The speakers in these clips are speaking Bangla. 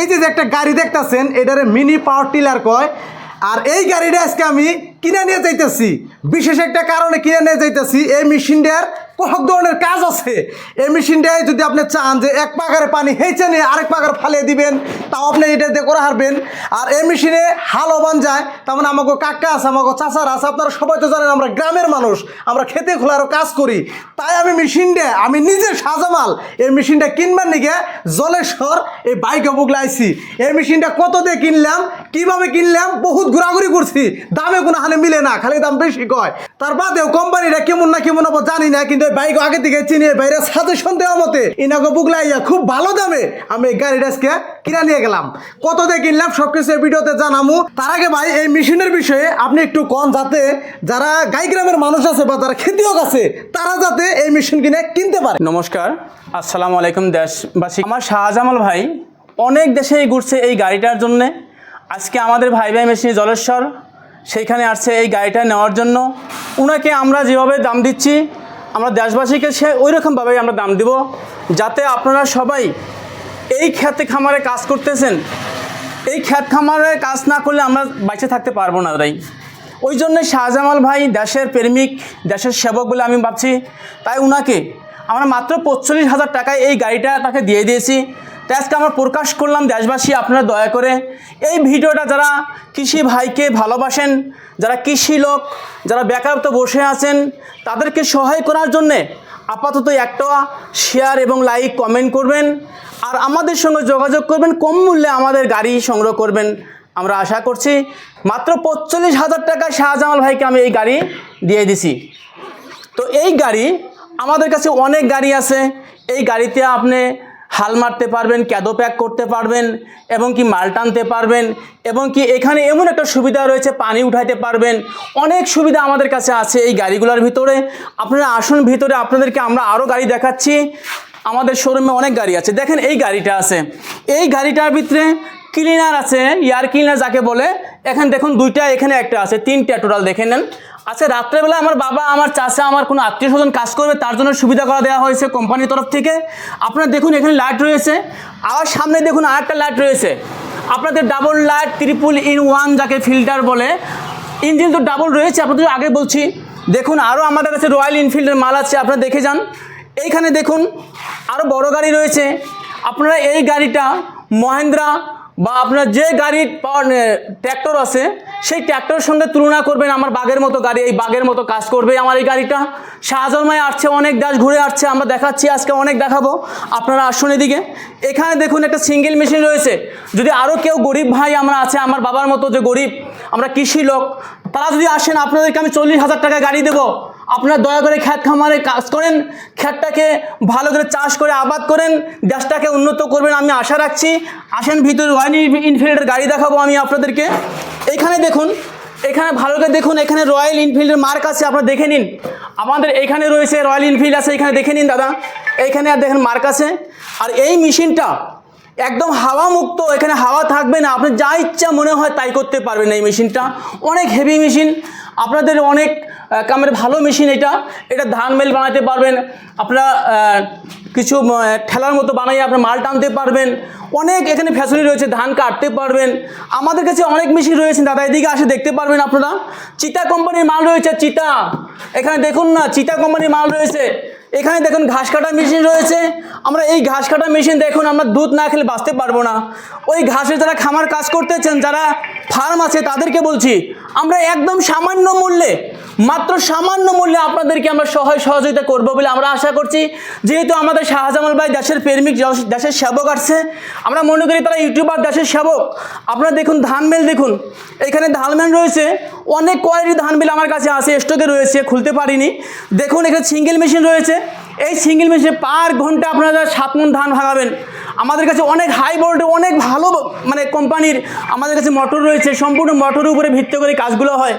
এই যে একটা গাড়ি দেখতেছেন, এটারে মিনি পাওয়ার টিলার কয়, আর এই গাড়িটা আজকে আমি কিনে নিয়ে যাইতেছি। বিশেষ একটা কারণে কিনে নিয়ে যাইতেছি, এই মেশিনটার কত ধরনের কাজ আছে। এই মেশিনটায় যদি আপনি চান যে এক পাকারে পানি হেঁচে নিয়ে আরেক পাকারে ফালিয়ে দিবেন, তাও আপনি এটা দিয়ে করে হারবেন। আর এই মেশিনে হালও বান যায়, তার মানে আমাকে কাকা আছে, আমাকে চাচার আছে, আপনারা সবাই তো জানেন আমরা গ্রামের মানুষ, আমরা খেতে খোলারও কাজ করি। তাই আমি মেশিনটা, আমি নিজে সাজামাল, এই মেশিনটা কিনবার নিগে জলেশ্বর এই বাইকে বুকলাইছি এই মেশিনটা কত দিয়ে কিনলাম, কীভাবে কিনলাম, বহুত ঘোরাঘুরি করছি, দামে কোনো হানে মিলে না, খালি দাম বেশি কয়। তার বাদেও কোম্পানিটা কেমন না কেমন জানি না, কিন্তু এই বাইক আগে থেকে চিনি বাইরে সাজেশন দেওয়া মতে ইনাকে বুকলাইয়া খুব ভালো দামে আমি এই গাড়িটা আজকে কিনা নিয়ে গেলাম। কত দিয়ে কিনলাম সব কিছু এই ভিডিওতে জানামু। তার আগে ভাই, এই মেশিনের বিষয়ে আপনি একটু কম যাতে যারা গাই গ্রামের মানুষ আছে বা যারা খেতিয়ক আছে, তারা যাতে এই মেশিন কিনে কিনতে পারে। নমস্কার। আসসালামু আলাইকুম দেশবাসী। আমার শাহজামাল ভাই অনেক দেশেই ঘুরছে এই গাড়িটার জন্যে। আজকে আমাদের ভাই ভাই মেশিন জলেশ্বর সেইখানে আসছে এই গাড়িটা নেওয়ার জন্য। ওনাকে আমরা যেভাবে দাম দিচ্ছি আমরা দেশবাসীকে সে ওই রকমভাবেই আমরা দাম দিব, যাতে আপনারা সবাই এই খ্যাতে খামারে কাজ করতেছেন। এই খ্যাত খামারে কাজ না করলে আমরা বাইচে থাকতে পারব না তাই ওই জন্য শাহজামাল ভাই দেশের প্রেমিক, দেশের সেবক বলে আমি ভাবছি। তাই ওনাকে আমরা মাত্র পঁচল্লিশ হাজার টাকায় এই গাড়িটা তাকে দিয়ে দিয়েছি। তাই আজকে আমরা প্রকাশ করলাম, দেশবাসী আপনারা দয়া করে এই ভিডিওটা যারা কৃষি ভাইকে ভালোবাসেন, যারা কৃষি লোক, যারা বেকারত্ব বসে আছেন, তাদেরকে সহায় করার জন্যে আপাতত একটা শেয়ার এবং লাইক কমেন্ট করবেন আর আমাদের সঙ্গে যোগাযোগ করবেন, কম মূল্যে আমাদের গাড়ি সংগ্রহ করবেন। আমরা আশা করছি মাত্র পঁচল্লিশ হাজার টাকা শাহজামাল ভাইকে আমি এই গাড়ি দিয়ে দিছি। তো এই গাড়ি, আমাদের কাছে অনেক গাড়ি আছে। এই গাড়িতে আপনি হাল মারতে পারবেন, ক্যাদো প্যাক করতে পারবেন এবং কি মাল টানতে পারবেন এবং কি এখানে এমন একটা সুবিধা রয়েছে, পানি উঠাইতে পারবেন। অনেক সুবিধা আমাদের কাছে আছে এই গাড়িগুলোর ভিতরে। আপনারা আসুন ভিতরে, আপনাদেরকে আমরা আরও গাড়ি দেখাচ্ছি। আমাদের শোরুমে অনেক গাড়ি আছে। দেখেন এই গাড়িটা আছে। এই গাড়িটার ভিতরে ক্লিনার আছে এয়ার ক্লিনার যাকে বলে। এখানে দেখুন দুইটা, এখানে একটা আছে, তিনটা টোটাল দেখে নেন। আচ্ছা রাত্রেবেলা আমার বাবা, আমার চাচা, আমার কোনো আত্মীয় স্বজন কাজ করবে, তার জন্য সুবিধা করা দেওয়া হয়েছে কোম্পানির তরফ থেকে। আপনারা দেখুন, এখানে লাইট রয়েছে। আবার সামনে দেখুন, আরেকটা লাইট রয়েছে। আপনাদের double light triple in one যাকে ফিল্টার বলে ইঞ্জিন তো ডাবল রয়েছে, আপনাদের আগে বলছি। দেখুন আরও আমাদের কাছে রয়্যাল এনফিল্ডের মাল আছে, আপনারা দেখে যান। এইখানে দেখুন আরও বড় গাড়ি রয়েছে। আপনারা এই গাড়িটা মহেন্দ্রা বা আপনার যে গাড়ির পাওয়ার ট্র্যাক্টর আছে সেই ট্র্যাক্টরের সঙ্গে তুলনা করবেন, আমার বাঘের মতো গাড়ি, এই বাঘের মতো কাজ করবে আমার এই গাড়িটা। শাহজলমায় আসছে, অনেক দেশ ঘুরে আসছে, আমরা দেখাচ্ছি, আজকে অনেক দেখাবো। আপনারা আসুন এদিকে। এখানে দেখুন একটা সিঙ্গেল মেশিন রয়েছে। যদি আরও কেউ গরিব ভাই আমরা আছে, আমার বাবার মতো যে গরিব, আমরা কৃষি লোক, তারা যদি আসেন, আপনাদেরকে আমি চল্লিশ হাজার টাকা গাড়ি দেবো। আপনারা দয়া করে খ্যাত খামারে কাজ করেন, খ্যাতটাকে ভালো করে চাষ করে আবাদ করেন, দেশটাকে উন্নত করবেন আমি আশা রাখছি। আসেন ভিতরে রয়্যাল ইনফিল্ডের গাড়ি দেখাবো আমি আপনাদেরকে। এখানে দেখুন, এখানে ভালো করে দেখুন, এখানে রয়্যাল ইনফিল্ডের মার্ক আছে, আপনারা দেখে নিন। আমাদের এখানে রয়েছে রয়্যাল ইনফিল্ড আছে, এখানে দেখে নিন দাদা। এইখানে আর দেখেন মার্ক আছে। আর এই মেশিনটা একদম হাওয়া মুক্ত এখানে হাওয়া থাকবে না, আপনি যা ইচ্ছা মনে হয় তাই করতে পারবেন এই মেশিনটা। অনেক হেভি মেশিন আপনাদের অনেক কামের ভালো মেশিন এটা। এটা ধান মেল বানাতে পারবেন, আপনারা কিছু ঠেলার মতো বানাই আপনার মাল টানতে পারবেন। অনেক এখানে ফ্যাসিলিটি রয়েছে, ধান কাটতে পারবেন। আমাদের কাছে অনেক মেশিন রয়েছে, দাদা এদিকে আসে দেখতে পারবেন আপনারা। চিতা কোম্পানির মাল রয়েছে চিতা এখানে দেখুন না চিতা কোম্পানির মাল রয়েছে। এখানে দেখুন ঘাস কাটা মেশিন রয়েছে। আমরা এই ঘাস কাটা মেশিন দেখুন, আমরা দুধ না খেলে বাঁচতে পারব না। ওই ঘাসে যারা খামার কাজ করতেছেন, যারা ফার্ম আছে, তাদেরকে বলছি, আমরা একদম সামান্য মূল্যে, মাত্র সামান্য মূল্যে আপনাদেরকে আমরা সহায় সহযোগিতা করব বলে আমরা আশা করছি। যেহেতু আমাদের শাহজামাল ভাই দেশের প্রেমিক দেশের সেবক আসছে, আমরা মনে করি তারা ইউটিউবার, দেশের সেবক। আপনারা দেখুন ধান মেল দেখুন, এখানে ধান মেল রয়েছে। অনেক কোয়ালিটির ধান মিল আমার কাছে আছে স্টকে রয়েছে, খুলতে পারিনি। দেখুন, এখানে সিঙ্গেল মেশিন রয়েছে। এই সিঙ্গেল মেশিনে পার ঘণ্টা আপনারা সাত মন ধান ভাগাবেন, আমাদের কাছে অনেক হাই ভোল্টে অনেক ভালো মানে কোম্পানির আমাদের কাছে মোটর রয়েছে। সম্পূর্ণ মোটরের উপরে ভিত্তি করে কাজগুলো হয়।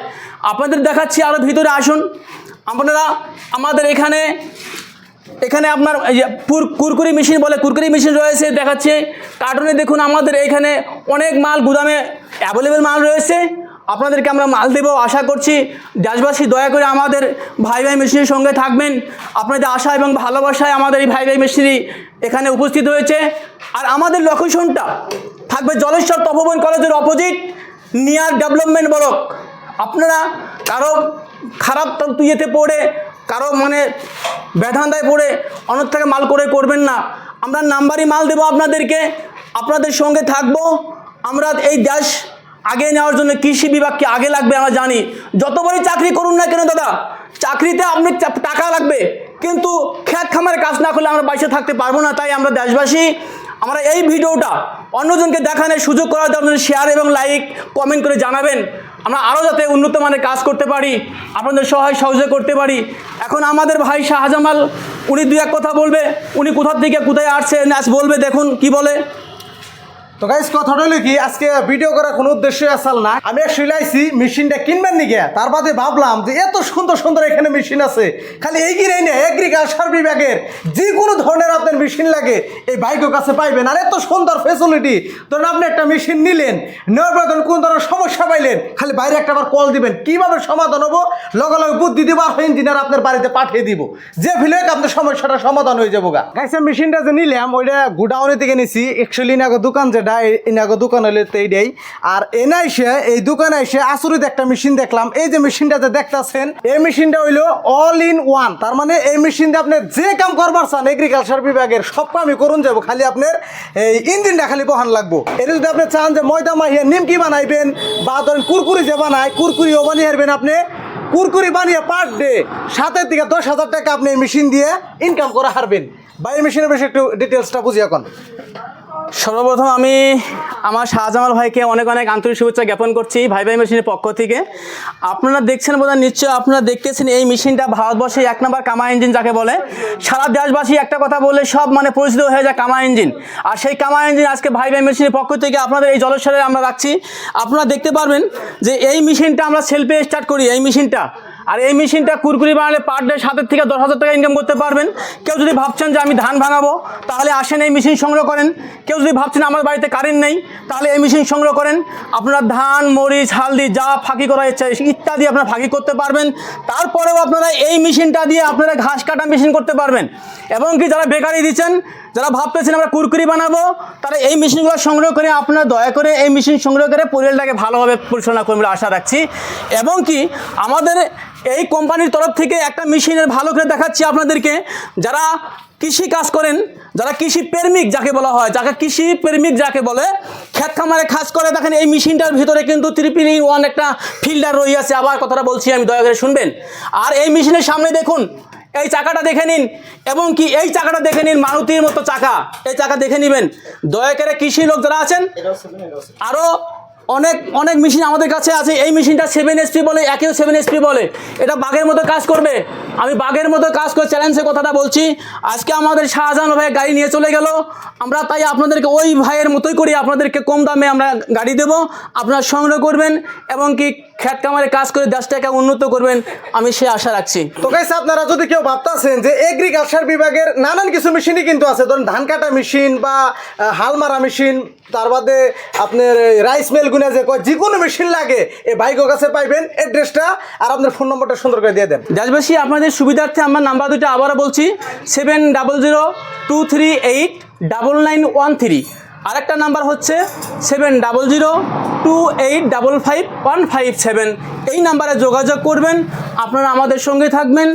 আপনাদের দেখাচ্ছি আরও ভিতরে আসুন। আপনারা আমাদের এখানে এখানে আপনার কুরকুরি মেশিন বলে কুরকুরি মেশিন রয়েছে, দেখাচ্ছে। কার্টুনে দেখুন, আমাদের এখানে অনেক মাল, গুদামে অ্যাভেলেবেল মাল রয়েছে। আপনাদেরকে আমরা মাল দেবো, আশা করছি দেশবাসী দয়া করে আমাদের ভাই ভাই মেশিনের সঙ্গে থাকবেন। আপনাদের আশা এবং ভালোবাসায় আমাদের এই ভাই ভাই মেশিনই এখানে উপস্থিত হয়েছে। আর আমাদের লোকেশনটা থাকবে জলেশ্বর তপবন কলেজের অপোজিট নিয়ার ডেভেলপমেন্ট ব্লক আপনারা কারও খারাপ ইয়েতে পড়ে, কারও মানে ব্যথান্দায় পড়ে অন্য থেকে মাল করে করবেন না। আমরা নাম্বারই মাল দেবো আপনাদেরকে। আপনাদের সঙ্গে থাকব। আমরা এই দেশ আগে নেওয়ার জন্য কৃষি বিভাগকে আগে লাগবে আমরা জানি। যত বড়ই চাকরি করুন না কেন দাদা, চাকরিতে আপনি টাকা লাগবে। কিন্তু খ্যাত খামারে কাজ না করলে আমরা বাইসে থাকতে পারব না, তাই আমরা দেশবাসী, আমরা এই ভিডিওটা অন্যজনকে দেখানোর সুযোগ করার জন্য শেয়ার এবং লাইক কমেন্ট করে জানাবেন। আমরা আরও যাতে উন্নত মানের কাজ করতে পারি, আপনাদের সহায় সহযোগ করতে পারি। এখন আমাদের ভাই শাহজামাল, উনি দু এক কথা বলবে, উনি কোথার থেকে কোথায় আসছে আজ বলবে দেখুন, কি বলে? তো গাইস কথাটা হলো কি, আজকে ভিডিও করার কোনো উদ্দেশ্য আসল না। আমি আসলে আইছি মেশিনটা কিনবেন নিকে? তার বাদে ভাবলাম যে এত সুন্দর সুন্দর এখানে মেশিন আছে। খালি গিরেই না এগ্রিকালচার বিভাগের যে কোনো ধরনের আপনার মেশিন লাগে, এই বাইকের কাছে পাইবেন। আর এত সুন্দর ফেসিলিটি ধরুন আপনি একটা মেশিন নিলেন, নেওয়ার পর কোন ধরনের সমস্যা পাইলেন, খালি বাইরে একটা বার কল দিবেন। কীভাবে সমাধান হব? লগে লগে বুদ্ধি দিব, আর ইঞ্জিনিয়ার আপনার বাড়িতে পাঠিয়ে দিব। যে ফিলে আপনার সমস্যাটা সমাধান হয়ে যাব গা। গাইছে মেশিনটা যে নিলাম, ওইটা গুডাউনে থেকে নিছি। একশো ইনাগো দোকান যেটা এই- ইনাগো দোকান হলে তো আর এনে এসে এই দোকানে এসে আসরিত একটা মেশিন দেখলাম। এই যে মেশিনটা যে দেখতাছেন, এই মেশিনটা হইল অল ইন ওয়ান তার মানে এই মেশিন দিয়ে আপনি যে কাম করবার চান এগ্রিকালচার বিভাগের সব কামই করুন যাব। খালি আপনার এই ইঞ্জিনটা খালি বহান লাগবো। এটা যদি আপনি চান যে ময়দা মাহিয়া নিমকি বানাইবেন, বা ধরেন কুরকুরি যে বানায়, কুরকুরিও বানিয়ে হারবেন আপনি। কুরকুরি বানিয়ে পার ডে, সাতের দিকে দশ হাজার টাকা আপনি এই মেশিন দিয়ে ইনকাম করে হারবেন। বা এই মেশিনের বেশি একটু ডিটেলসটা বুঝি এখন। সর্বপ্রথম আমি আমার শাহজামাল ভাইকে অনেক অনেক আন্তরিক শুভেচ্ছা জ্ঞাপন করছি ভাই ভাই মেশিনের পক্ষ থেকে। আপনারা দেখছেন বোধহয় নিশ্চয় আপনারা দেখতেছেন এই মেশিনটা ভারতবর্ষে এক নম্বর কামা ইঞ্জিন যাকে বলে। সারা দেশবাসী একটা কথা বললে সব মানে পরিচিত হয়ে যায় কামা ইঞ্জিন আর সেই কামা ইঞ্জিন আজকে ভাই ভাই মেশিনের পক্ষ থেকে আপনাদের এই জলেশ্বরে আমরা রাখছি। আপনারা দেখতে পারবেন যে এই মেশিনটা আমরা সেলফে স্টার্ট করি, এই মেশিনটা। আর এই মেশিনটা কুরকুরি বানালে পার ডে সাতের থেকে দশ হাজার টাকা ইনকাম করতে পারবেন। কেউ যদি ভাবছেন যে আমি ধান ভাঙাবো, তাহলে আসেন এই মেশিন সংগ্রহ করেন। কেউ যদি ভাবছেন আমার বাড়িতে কারেন্ট নেই, তাহলে এই মেশিন সংগ্রহ করেন। আপনারা ধান, মরিচ, হালদি, যা ফাঁকি করা ইচ্ছা ইত্যাদি আপনারা ফাঁকি করতে পারবেন। তারপরেও আপনারা এই মেশিনটা দিয়ে আপনারা ঘাস কাটা মেশিন করতে পারবেন। এবং কি যারা বেকারি দিচ্ছেন, যারা ভাবতেছেন আমরা কুরকুরি বানাবো, তারা এই মেশিনগুলো সংগ্রহ করে আপনারা দয়া করে এই মেশিন সংগ্রহ করে পরিয়ালটাকে ভালোভাবে পরিচালনা করবেন আশা রাখছি। এবং কি আমাদের এই কোম্পানির তরফ থেকে একটা মেশিনের ভালো করে দেখাচ্ছি আপনাদেরকে। যারা কৃষি কাজ করেন যারা কৃষি প্রেমিক যাকে বলা হয় যাকে কৃষি প্রেমিক যাকে বলে ক্ষেত খামারে কাজ করে দেখেন এই মেশিনটার ভিতরে কিন্তু ত্রিপিলি ওয়ান একটা ফিল্টার রয়েছে আবার কথাটা বলছি আমি দয়া করে শুনবেন। আর এই মেশিনের সামনে দেখুন এই চাকাটা দেখে নিন এবং কি এই চাকাটা দেখে নিন মারুতির মতো চাকা। এই চাকা দেখে নেবেন। দয়া করে কৃষি লোক যারা আছেন আরও অনেক অনেক মেশিন আমাদের কাছে আছে। এই মেশিনটা সেভেন এসপি বলে, একেও সেভেন এসপি বলে। এটা বাঘের মতো কাজ করবে। আমি বাঘের মতো কাজ করে চ্যালেঞ্জের কথাটা বলছি। আজকে আমাদের শাহজাহান ভাই গাড়ি নিয়ে চলে গেল। আমরা তাই আপনাদেরকে ওই ভাইয়ের মতোই করি আপনাদেরকে কম দামে আমরা গাড়ি দেব। আপনারা সংগ্রহ করবেন এবং কি খ্যাত কামারে কাজ করে দেশটাকে উন্নত করবেন আমি সে আশা রাখছি। তো গাইস আপনারা যদি কেউ ভাবতেছেন যে এগ্রিকালচার বিভাগের নানান কিছু মেশিনই কিন্তু আছে ধরুন ধান কাটা মেশিন বা হাল মারা মেশিন তার বাদে আপনার রাইস মিল গুনে যে যে কোনো মেশিন লাগে এ বাইকের কাছে পাইবেন অ্যাড্রেসটা আর আপনার ফোন নম্বরটা সুন্দর করে দিয়ে দেন। দেশবাসী আপনাদের সুবিধার্থে আমার নাম্বার দুটো আবারও বলছি seven double zero two three eight double nine one three আরেকটা নাম্বার হচ্ছে seven double zero two eight double five one five seven. এই নাম্বারে যোগাযোগ করবেন, আপনারা আমাদের সঙ্গে থাকবেন।